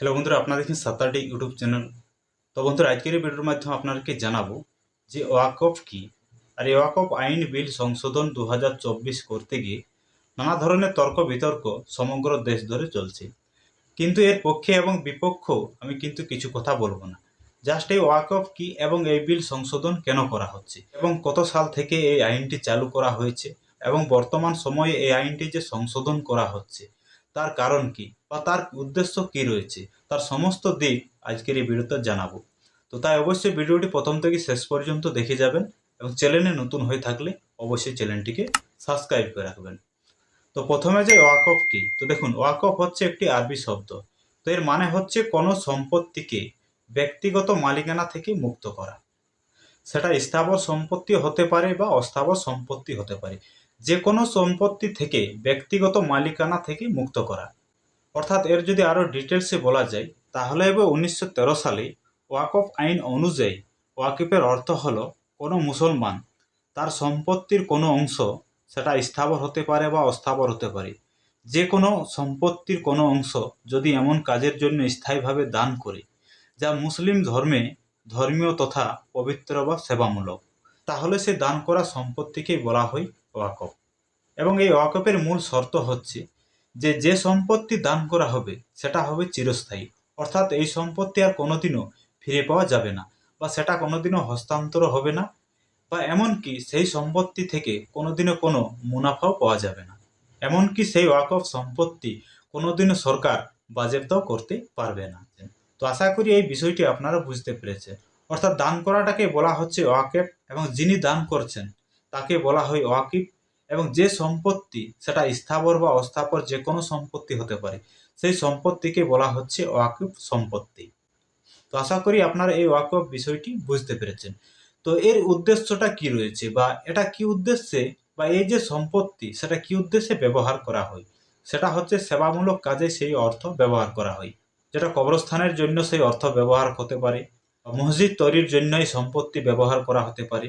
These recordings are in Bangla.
হ্যালো বন্ধুরা, আপনারা দেখছেন সাতারডি ইউটিউব চ্যানেল। তো বন্ধুরা, আজকের এই ভিডিওর মাধ্যমে আপনাদেরকে জানাব যে ওয়াকফ কি? আর এই ওয়াকফ আইন বিল সংশোধন দু হাজার চব্বিশ করতে গিয়ে নানা ধরনের তর্ক বিতর্ক সমগ্র দেশ ধরে চলছে। কিন্তু এর পক্ষে এবং বিপক্ষ আমি কিন্তু কিছু কথা বলব না। জাস্ট এই ওয়াকফ কি এবং এই বিল সংশোধন কেন করা হচ্ছে? এবং কত সাল থেকে এই আইনটি চালু করা হয়েছে? এবং বর্তমান সময়ে এই আইনটি যে সংশোধন করা হচ্ছে তার কারণ কি বা তার উদ্দেশ্য কি রয়েছে, তার সমস্ত দিক আজকের এই ভিডিওতে জানাব। তো তাই অবশ্যই ভিডিওটি প্রথম থেকে শেষ পর্যন্ত দেখে যাবেন এবং চ্যানেলে নতুন হয়ে থাকলে অবশ্যই চ্যানেলটিকে সাবস্ক্রাইব করে রাখবেন। তো প্রথমে যে ওয়াকফ কি? তো দেখুন ওয়াকফ হচ্ছে একটি আরবি শব্দ। তো এর মানে হচ্ছে কোনো সম্পত্তিকে ব্যক্তিগত মালিকানা থেকে মুক্ত করা। সেটা স্থাবর সম্পত্তি হতে পারে বা অস্থাবর সম্পত্তি হতে পারে। যে কোনো সম্পত্তি থেকে ব্যক্তিগত মালিকানা থেকে মুক্ত করা। অর্থাৎ এর যদি আরও ডিটেলসে বলা যায়, তাহলে এবার উনিশশো তেরো সালে ওয়াকফ আইন অনুযায়ী ওয়াকিফের অর্থ হল কোনো মুসলমান, তার সম্পত্তির কোনো অংশ সেটা স্থাবর হতে পারে বা অস্থাবর হতে পারে। যে কোনো সম্পত্তির কোনো অংশ যদি এমন কাজের জন্য স্থায়ীভাবে দান করে, যা মুসলিম ধর্মে ধর্মীয় তথা পবিত্র বা সেবামূলক, তাহলে সে দান করা সম্পত্তিকেই বলা হয় ওয়াকফ। এবং এই ওয়াকফের মূল শর্ত হচ্ছে যে যে সম্পত্তি দান করা হবে, সেটা হবে চিরস্থায়ী। অর্থাৎ এই সম্পত্তি আর কোনোদিনও ফিরে পাওয়া যাবে না, বা সেটা কোনোদিনও হস্তান্তর হবে না, বা এমনকি সেই সম্পত্তি থেকে কোনোদিনও কোনো মুনাফাও পাওয়া যাবে না। এমনকি সেই ওয়াকফ সম্পত্তি কোনোদিনও সরকার বাজেপ্তও করতে পারবে না। তো আশা করি এই বিষয়টি আপনারা বুঝতে পেরেছেন। অর্থাৎ দান করাটাকে বলা হচ্ছে ওয়াকেফ, এবং যিনি দান করছেন তাকে বলা হয় ওয়াকিফ এবং যে সম্পত্তি, সেটা স্থাবর বা অস্থাবর যে কোনো সম্পত্তি হতে পারে, সেই সম্পত্তিকে বলা হচ্ছে ওয়াকিফ সম্পত্তি। তো আশা করি আপনারা এই ওয়াকফ বিষয়টি বুঝতে পেরেছেন। তো এর উদ্দেশ্যটা কি রয়েছে বা এটা কি উদ্দেশ্যে বা এই যে সম্পত্তি, সেটা কি উদ্দেশ্যে ব্যবহার করা হয়? সেটা হচ্ছে সেবামূলক কাজে সেই অর্থ ব্যবহার করা হয়। যেটা কবরস্থানের জন্য সেই অর্থ ব্যবহার হতে পারে মসজিদ তৈরির জন্যই সম্পত্তি ব্যবহার করা হতে পারে।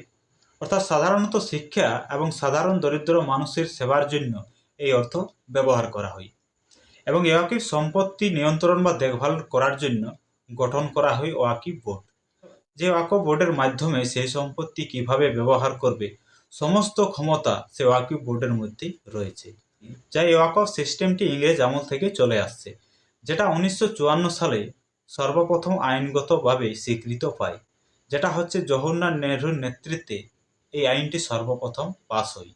অর্থাৎ সাধারণত শিক্ষা এবং সাধারণ দরিদ্র মানুষের সেবার জন্য এই অর্থ ব্যবহার করা হয় এবং ওয়াকিফ সম্পত্তি নিয়ন্ত্রণ বা দেখভাল করার জন্য গঠন করা হয় ওয়াকিফ বোর্ড। যে ওয়াকফ বোর্ডের মাধ্যমে সেই সম্পত্তি কীভাবে ব্যবহার করবে, সমস্ত ক্ষমতা সে ওয়াকিফ বোর্ডের মধ্যে রয়েছে। যা এই ওয়াকফ সিস্টেমটি ইংরেজ আমল থেকে চলে আসছে, যেটা উনিশশো চুয়ান্ন সালে সর্বপ্রথম আইনগতভাবে স্বীকৃত পায়, যেটা হচ্ছে জওহরলাল নেহরুর নেতৃত্বে এই আইনটি সর্বপ্রথম পাস হয়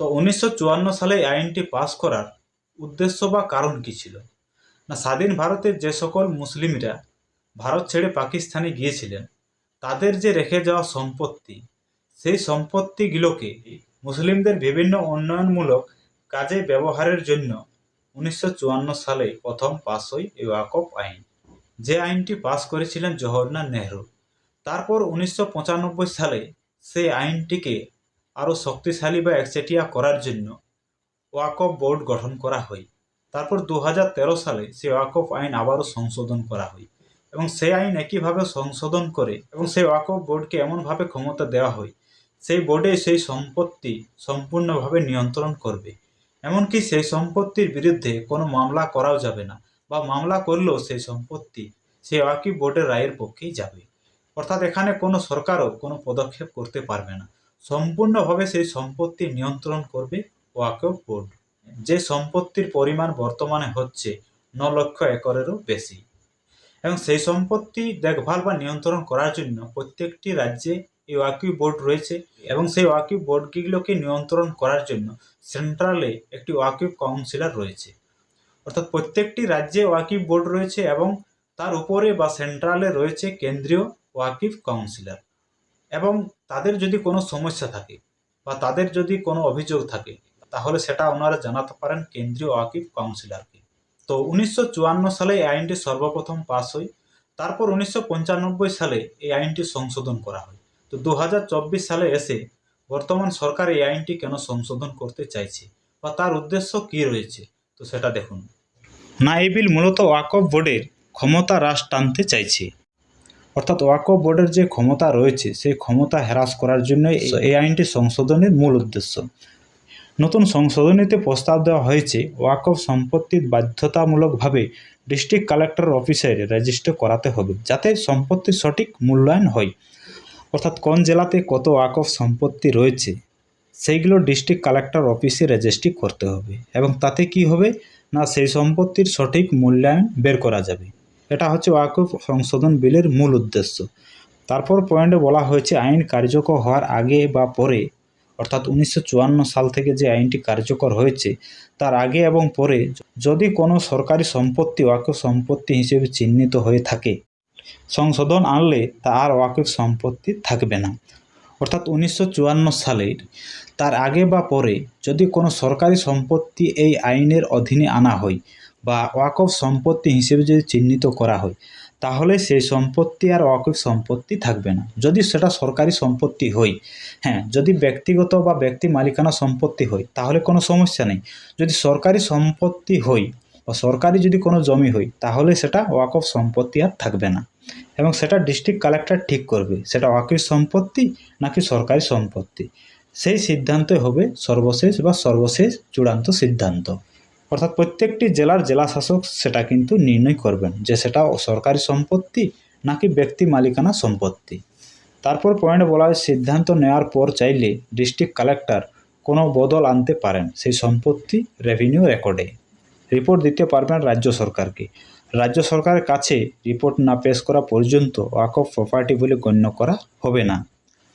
তো উনিশশো চুয়ান্ন সালে এই আইনটি পাস করার উদ্দেশ্য বা কারণ কী ছিল? না, স্বাধীন ভারতের যে সকল মুসলিমরা ভারত ছেড়ে পাকিস্তানে গিয়েছিলেন, তাদের যে রেখে যাওয়া সম্পত্তি, সেই সম্পত্তিগুলোকে মুসলিমদের বিভিন্ন উন্নয়নমূলক কাজে ব্যবহারের জন্য উনিশশো চুয়ান্ন সালে প্রথম পাস হয় এই ওয়াকফ আইন। যে আইনটি পাস করেছিলেন জওহরলাল নেহরু, তারপর উনিশশো পঁচানব্বই সালে সেই আইনটিকে আরও শক্তিশালী বা একচেটিয়া করার জন্য ওয়াকফ বোর্ড গঠন করা হয়। তারপর দু হাজার তেরো সালে সেই ওয়াকফ আইন আবারও সংশোধন করা হয় এবং সেই আইন একইভাবে সংশোধন করে এবং সেই ওয়াকফ বোর্ডকে এমনভাবে ক্ষমতা দেওয়া হয়, সেই বোর্ডে সেই সম্পত্তি সম্পূর্ণভাবে নিয়ন্ত্রণ করবে। এমনকি সেই সম্পত্তির বিরুদ্ধে কোনো মামলা করাও যাবে না বা মামলা করলেও সেই সম্পত্তি সেই ওয়াকিফ বোর্ডের রায়ের পক্ষেই যাবে। অর্থাৎ এখানে কোনো সরকারও কোনো পদক্ষেপ করতে পারবে না। সম্পূর্ণভাবে সেই সম্পত্তি নিয়ন্ত্রণ করবে ওয়াকফ বোর্ড। যে সম্পত্তির পরিমাণ বর্তমানে হচ্ছে ন লক্ষ একরেরও বেশি। এবং সেই সম্পত্তি দেখভাল বা নিয়ন্ত্রণ করার জন্য প্রত্যেকটি রাজ্যে এই ওয়াকিফ বোর্ড রয়েছে এবং সেই ওয়াকিফ বোর্ডগুলোকে নিয়ন্ত্রণ করার জন্য সেন্ট্রালে একটি ওয়াকিফ কাউন্সিলর রয়েছে। অর্থাৎ প্রত্যেকটি রাজ্যে ওয়াকিফ বোর্ড রয়েছে এবং তার উপরে বা সেন্ট্রালে রয়েছে কেন্দ্রীয় ওয়াকিফ কাউন্সিলর এবং তাদের যদি কোনো সমস্যা থাকে বা তাদের যদি কোনো অভিযোগ থাকে, তাহলে সেটা ওনারা জানাতে পারেন কেন্দ্রীয় ওয়াকিফ কাউন্সিলরকে তো উনিশশো চুয়ান্ন সালে এই আইনটি সর্বপ্রথম পাস হয় তারপর উনিশশো সালে এই আইনটি সংশোধন করা হয়। তো দু হাজার চব্বিশ সালে এসে বর্তমান সরকার এই আইনটি কেন সংশোধন করতে চাইছে বা তার উদ্দেশ্য কী রয়েছে? তো সেটা দেখুন। না এই বিল মূলত ওয়াকফ বোর্ডের ক্ষমতা হ্রাস টানতে চাইছে। অর্থাৎ ওয়াকফ বোর্ডের যে ক্ষমতা রয়েছে, সেই ক্ষমতা হ্রাস করার জন্য এই আইনটি সংশোধনের মূল উদ্দেশ্য। নতুন সংশোধনীতে প্রস্তাব দেওয়া হয়েছে ওয়াকফ সম্পত্তি বাধ্যতামূলকভাবে ডিস্ট্রিক্ট কালেক্টর অফিসে রেজিস্টার করাতে হবে, যাতে সম্পত্তির সঠিক মূল্যায়ন হয়। অর্থাৎ কোন জেলাতে কত ওয়াকফ সম্পত্তি রয়েছে, সেইগুলো ডিস্ট্রিক্ট কালেক্টর অফিসে রেজিস্ট্রি করতে হবে এবং তাতে কি হবে, না সেই সম্পত্তির সঠিক মূল্যায়ন বের করা যাবে। এটা হচ্ছে ওয়াকফ সংশোধন বিলের মূল উদ্দেশ্য। তারপর পয়েন্টে বলা হয়েছে, আইন কার্যকর হওয়ার আগে বা পরে, অর্থাৎ উনিশশো চুয়ান্ন সাল থেকে যে আইনটি কার্যকর হয়েছে, তার আগে এবং পরে যদি কোনো সরকারি সম্পত্তি ওয়াকফ সম্পত্তি হিসেবে চিহ্নিত হয়ে থাকে, সংশোধন আনলে তা আর ওয়াকফ সম্পত্তি থাকবে না। অর্থাৎ উনিশশো চুয়ান্ন সালের তার আগে বা পরে যদি কোনো সরকারি সম্পত্তি এই আইনের অধীনে আনা হয় বা ওয়াকফ সম্পত্তি হিসেবে যদি চিহ্নিত করা হয়, তাহলে সেই সম্পত্তি আর ওয়াকফ সম্পত্তি থাকবে না। যদি সেটা সরকারি সম্পত্তি হয় হ্যাঁ যদি ব্যক্তিগত বা ব্যক্তি মালিকানা সম্পত্তি হয়, তাহলে কোনো সমস্যা নেই। যদি সরকারি সম্পত্তি হয় বা সরকারি যদি কোনো জমি হয়, তাহলে সেটা ওয়াকফ সম্পত্তি আর থাকবে না। এবং সেটা ডিস্ট্রিক্ট কালেক্টর ঠিক করবে, সেটা ওয়াকফ সম্পত্তি নাকি সরকারি সম্পত্তি। সেই সিদ্ধান্তই হবে সর্বশেষ বা সর্বশেষ চূড়ান্ত সিদ্ধান্ত। অর্থাৎ প্রত্যেকটি জেলার জেলা শাসক সেটা কিন্তু নির্ণয় করবেন যে সেটা সরকারি সম্পত্তি নাকি ব্যক্তি মালিকানা সম্পত্তি। তারপর পয়েন্ট বলা হয়, সিদ্ধান্ত নেওয়ার পর চাইলে ডিস্ট্রিক্ট কালেক্টর কোনো বদল আনতে পারেন সেই সম্পত্তি রেভিনিউ রেকর্ডে রিপোর্ট দিতে পারবেন রাজ্য সরকারকে। রাজ্য সরকারের কাছে রিপোর্ট না পেশ করা পর্যন্ত ওয়াক অফ প্রপার্টি বলে গণ্য করা হবে না।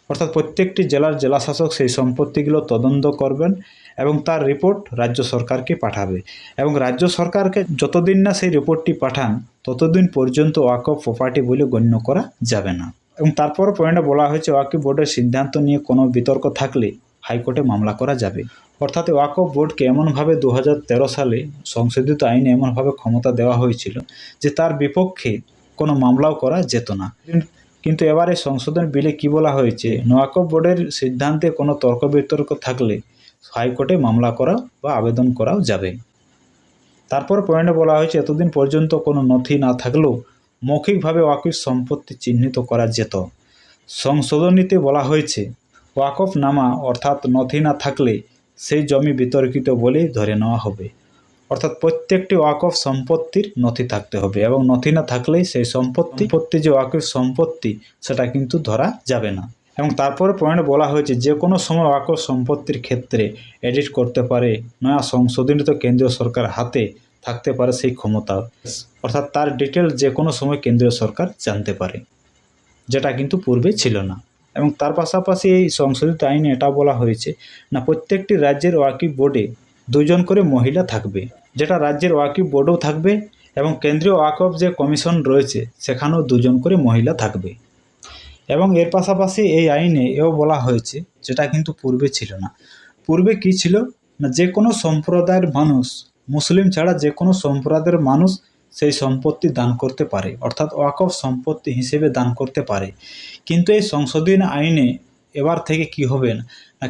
অর্থাৎ প্রত্যেকটি জেলার জেলাশাসক সেই সম্পত্তিগুলো তদন্ত করবেন এবং তার রিপোর্ট রাজ্য সরকারকে পাঠাবে। এবং রাজ্য সরকারকে যতদিন না সেই রিপোর্টটি পাঠান, ততদিন পর্যন্ত ওয়াক অফ প্রপার্টি বলে গণ্য করা যাবে না। এবং তারপর পয়েন্টে বলা হয়েছে ওয়াকি বোর্ডের সিদ্ধান্ত নিয়ে কোনো বিতর্ক থাকলে হাইকোর্টে মামলা করা যাবে। অর্থাৎ ওয়াকফ বোর্ডকে এমনভাবে দু হাজার তেরো সালে সংশোধিত আইনে এমনভাবে ক্ষমতা দেওয়া হয়েছিল যে তার বিপক্ষে কোনো মামলাও করা যেত না। কিন্তু এবারে সংশোধন বিলে কি বলা হয়েছে? ওয়াকফ বোর্ডের সিদ্ধান্তে কোনো তর্ক বিতর্ক থাকলে হাইকোর্টে মামলা করা বা আবেদন করাও যাবে। তারপর পয়েন্টে বলা হয়েছে, এতদিন পর্যন্ত কোনো নথি না থাকলেও মৌখিকভাবে ওয়াকিফ সম্পত্তি চিহ্নিত করা যেত। সংশোধনীতে বলা হয়েছে ওয়াকফ নামা অর্থাৎ নথি না থাকলে সেই জমি বিতর্কিত বলেই ধরে নেওয়া হবে। অর্থাৎ প্রত্যেকটি ওয়াকফ সম্পত্তির নথি থাকতে হবে এবং নথি না থাকলেই সেই সম্পত্তি সম্পত্তি যে ওয়াকফ সম্পত্তি, সেটা কিন্তু ধরা যাবে না। এবং তারপরে পয়েন্ট বলা হয়েছে, যে কোনো সময় ওয়াকফ সম্পত্তির ক্ষেত্রে এডিট করতে পারে, নয়া সংশোধনীত কেন্দ্রীয় সরকার হাতে থাকতে পারে সেই ক্ষমতা। অর্থাৎ তার ডিটেল যে কোনো সময় কেন্দ্রীয় সরকার জানতে পারে, যেটা কিন্তু পূর্বে ছিল না। এবং তার পাশাপাশি এই সংশোধিত আইনে এটা বলা হয়েছে, না প্রত্যেকটি রাজ্যের ওয়াকিফ বোর্ডে দুজন করে মহিলা থাকবে, যেটা রাজ্যের ওয়াকিফ বোর্ডেও থাকবে এবং কেন্দ্রীয় ওয়াকফ যে কমিশন রয়েছে, সেখানেও দুজন করে মহিলা থাকবে। এবং এর পাশাপাশি এই আইনে এও বলা হয়েছে, যেটা কিন্তু পূর্বে ছিল না। পূর্বে কি ছিল? না, যে কোনো সম্প্রদায়ের মানুষ, মুসলিম ছাড়া যে কোনো সম্প্রদায়ের মানুষ সেই সম্পত্তি দান করতে পারে, অর্থাৎ ওয়াকফ সম্পত্তি হিসেবে দান করতে পারে। কিন্তু এই সংশোধনী আইনে এবার থেকে কি হবে না,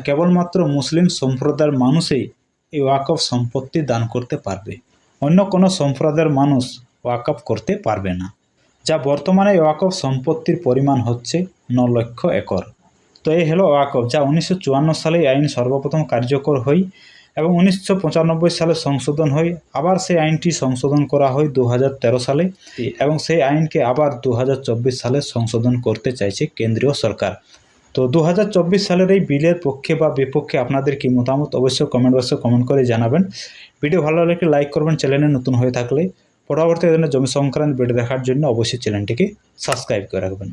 কেবলমাত্র মুসলিম সম্প্রদায়ের মানুষই এই ওয়াকফ সম্পত্তি দান করতে পারবে। অন্য কোনো সম্প্রদায়ের মানুষ ওয়াকফ করতে পারবে না। যা বর্তমানে ওয়াকফ সম্পত্তির পরিমাণ হচ্ছে ন লক্ষ একর। তো এই হলো ওয়াকফ, যা উনিশশো চুয়ান্ন সালে আইন সর্বপ্রথম কার্যকর হয় এবং উনিশশো পঁচানব্বই সালে সংশোধন হয় আবার সেই আইনটি সংশোধন করা হয় দু হাজার তেরো সালে এবং সেই আইনকে আবার দু হাজার চব্বিশ সালে সংশোধন করতে চাইছে কেন্দ্রীয় সরকার। তো দু হাজার চব্বিশ সালের এই বিলের পক্ষে বা বিপক্ষে আপনাদের কি মতামত অবশ্যই কমেন্ট বক্সে কমেন্ট করে জানাবেন। ভিডিও ভালো লাগলে লাইক করবেন চ্যানেলে নতুন হয়ে থাকলে পরবর্তী জমি সংক্রান্ত ভিডিও দেখার জন্য অবশ্যই চ্যানেলটিকে সাবস্ক্রাইব করে রাখবেন।